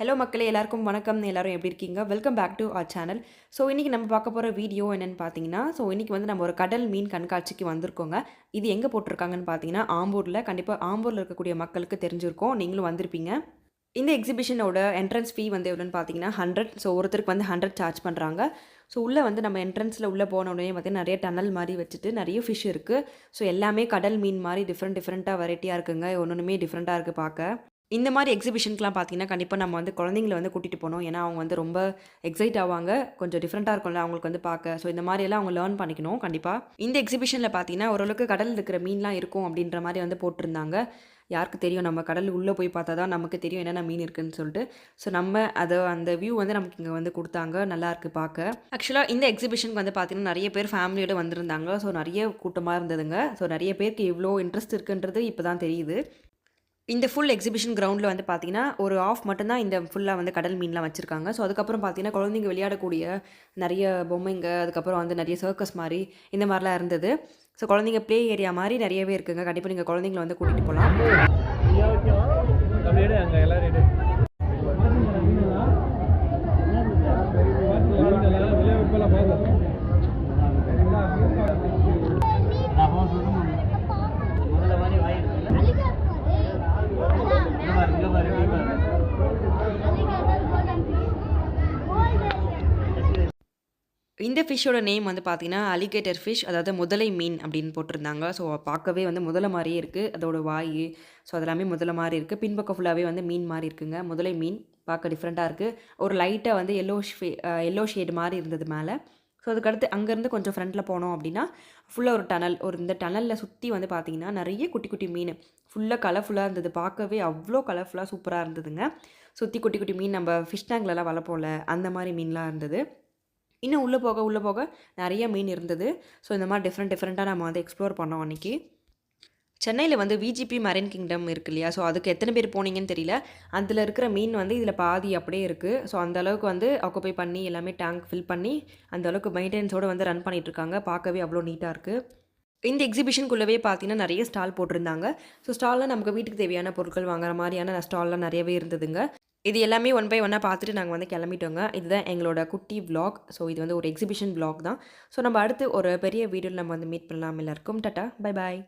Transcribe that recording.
Hello மக்களே எல்லாருக்கும் வணக்கம். எல்லாரும் எப்படி இருக்கீங்க? Welcome back to our channel so இன்றைக்கி நம்ம பார்க்க போகிற வீடியோ என்னென்னு பார்த்தீங்கன்னா ஸோ இன்றைக்கி வந்து நம்ம ஒரு கடல் மீன் கண்காட்சிக்கு வந்திருக்கோங்க. இது எங்கே போட்டிருக்காங்கன்னு பார்த்தீங்கன்னா ஆம்பூரில் கண்டிப்பாக ஆம்பூரில் இருக்கக்கூடிய மக்களுக்கு தெரிஞ்சிருக்கும். நீங்களும் வந்திருப்பீங்க. இந்த எக்ஸிபிஷனோட என்ட்ரன்ஸ் ஃபீ வந்து எவ்வளோன்னு பார்த்தீங்கன்னா ஹண்ட்ரட் ஸோ ஒருத்தருக்கு வந்து ஹண்ட்ரட் சார்ஜ் பண்ணுறாங்க ஸோ உள்ளே வந்து நம்ம என்ட்ரன்ஸில் உள்ளே போன உடனே பார்த்தீங்கன்னா நிறைய டனல் மாதிரி வச்சுட்டு நிறைய ஃபிஷ் இருக்குது ஸோ எல்லாமே கடல் மீன் மாதிரி டிஃப்ரெண்ட் டிஃப்ரெண்ட்டாக வெரைட்டியாக இருக்குங்க. ஒன்றுமே டிஃப்ரெண்ட்டாக இருக்குது பார்க்க. இந்த மாதிரி எக்ஸிபிஷனுக்குலாம் பார்த்தீங்கன்னா கண்டிப்பாக நம்ம வந்து குழந்தைங்கள வந்து கூட்டிகிட்டு போகணும். ஏன்னா அவங்க வந்து ரொம்ப எக்ஸைட் ஆவாங்க. கொஞ்சம் டிஃப்ரெண்ட்டாக இருக்கும்ல அவங்களுக்கு வந்து பார்க்க. ஸோ இந்த மாதிரி எல்லாம் அவங்க லேர்ன் பண்ணிக்கணும் கண்டிப்பாக இந்த எக்ஸிபிஷனில் பார்த்தீங்கன்னா ஓரளவுக்கு கடலில் இருக்கிற மீன்லாம் இருக்கும் அப்படின்ற மாதிரி வந்து போட்டிருந்தாங்க. யாருக்கு தெரியும்? நம்ம கடல் உள்ளே போய் பார்த்தா தான் நமக்கு தெரியும் என்னென்ன மீன் இருக்குன்னு சொல்லிட்டு. ஸோ நம்ம அதை அந்த வியூ வந்து நமக்கு இங்கே வந்து கொடுத்தாங்க. நல்லாயிருக்கு பார்க்க. ஆக்சுவலாக இந்த எக்ஸிபிஷனுக்கு வந்து பார்த்தீங்கன்னா நிறைய பேர் ஃபேமிலியோட வந்திருந்தாங்க. ஸோ நிறைய கூட்டமாக இருந்ததுங்க. ஸோ நிறைய பேருக்கு இவ்வளோ இன்ட்ரெஸ்ட் இருக்குன்றது இப்போ தான் தெரியுது. இந்த ஃபுல் எக்ஸிபிஷன் கிரவுண்டில் வந்து பார்த்தீங்கன்னா ஒரு ஆஃப் மட்டும்தான் இந்த ஃபுல்லாக வந்து கடல் மீன்லாம் வச்சுருக்காங்க. ஸோ அதுக்கப்புறம் பார்த்தீங்கன்னா குழந்தைங்க விளையாடக்கூடிய நிறைய பொம்மைங்க அதுக்கப்புறம் வந்து நிறைய சர்க்கஸ் மாதிரி இந்த மாதிரிலாம் இருந்தது. ஸோ குழந்தைங்க ப்ளே ஏரியா மாதிரி நிறையவே இருக்குங்க. கண்டிப்பாக நீங்கள் குழந்தைங்கள வந்து கூட்டிகிட்டு போகலாம் இந்த ஃபிஷ்ஷோட நேம் வந்து பார்த்திங்கன்னா அலிகேட்டர் ஃபிஷ் அதாவது முதலை மீன் அப்படின்னு போட்டிருந்தாங்க. ஸோ பார்க்கவே வந்து முதலை மாதிரியே இருக்குது அதோட வாய் ஸோ அதெல்லாமே முதலை மாதிரி இருக்குது பின்பக்கம் ஃபுல்லாகவே வந்து மீன் மாதிரி இருக்குங்க. முதலை மீன் பார்க்க டிஃப்ரெண்ட்டாக இருக்குது ஒரு லைட்டாக வந்து எல்லோ எல்லோ ஷேடு மாதிரி இருந்தது மேலே. ஸோ அதுக்கடுத்து அங்கேருந்து கொஞ்சம் ஃப்ரண்ட்டில் போனோம் அப்படின்னா ஃபுல்லாக ஒரு டனல் ஒரு இந்த டனலில் சுற்றி வந்து பார்த்திங்கன்னா நிறைய குட்டி குட்டி மீன். ஃபுல்லாக கலர்ஃபுல்லாக இருந்தது. பார்க்கவே அவ்வளோ கலர்ஃபுல்லாக சூப்பராக இருந்ததுங்க. சுற்றி குட்டி குட்டி மீன் நம்ம ஃபிஷ் டேங்க்லலாம் வளர்ப்போம்ல அந்த மாதிரி மீன்லாம் இருந்தது. இன்னும் உள்ளே போக உள்ளே போக நிறைய மீன் இருந்தது. ஸோ இந்த மாதிரி டிஃப்ரெண்ட் டிஃப்ரெண்ட்டாக நம்ம வந்து எக்ஸ்ப்ளோர் பண்ணோம் அன்றைக்கி சென்னையில் வந்து விஜிபி மரைன் கிங்டம் இருக்கு இல்லையா? ஸோ அதுக்கு எத்தனை பேர் போனீங்கன்னு தெரியல. அதில் இருக்கிற மீன் வந்து இதில் பாதி அப்படியே இருக்குது ஸோ அந்த அளவுக்கு வந்து ஆக்குப்பை பண்ணி எல்லாமே டேங்க் ஃபில் பண்ணி அந்த அளவுக்கு மெயின்டெனன்ஸோடு வந்து ரன் பண்ணிகிட்ருக்காங்க இருக்காங்க. பார்க்கவே அவ்வளோ நீட்டாக இருக்குது இந்த எக்ஸிபிஷனுக்குள்ளவே பார்த்தீங்கன்னா நிறைய ஸ்டால் போட்டிருந்தாங்க. ஸோ ஸ்டாலில் நமக்கு வீட்டுக்கு தேவையான பொருட்கள் வாங்குற மாதிரியான ஸ்டால்லாம் நிறையவே இருந்ததுங்க. இது எல்லாமே ஒன் பை ஒன்னாக பார்த்துட்டு நாங்கள் வந்து கிளம்பிட்டோங்க. இதுதான் எங்களோட குட்டி விளாக் ஸோ இது வந்து ஒரு எக்ஸிபிஷன் விளாக் தான். ஸோ நம்ம அடுத்து ஒரு பெரிய வீடியோவில் நம்ம வந்து மீட் பண்ணலாம் எல்லாருக்கும். Ta-ta bye bye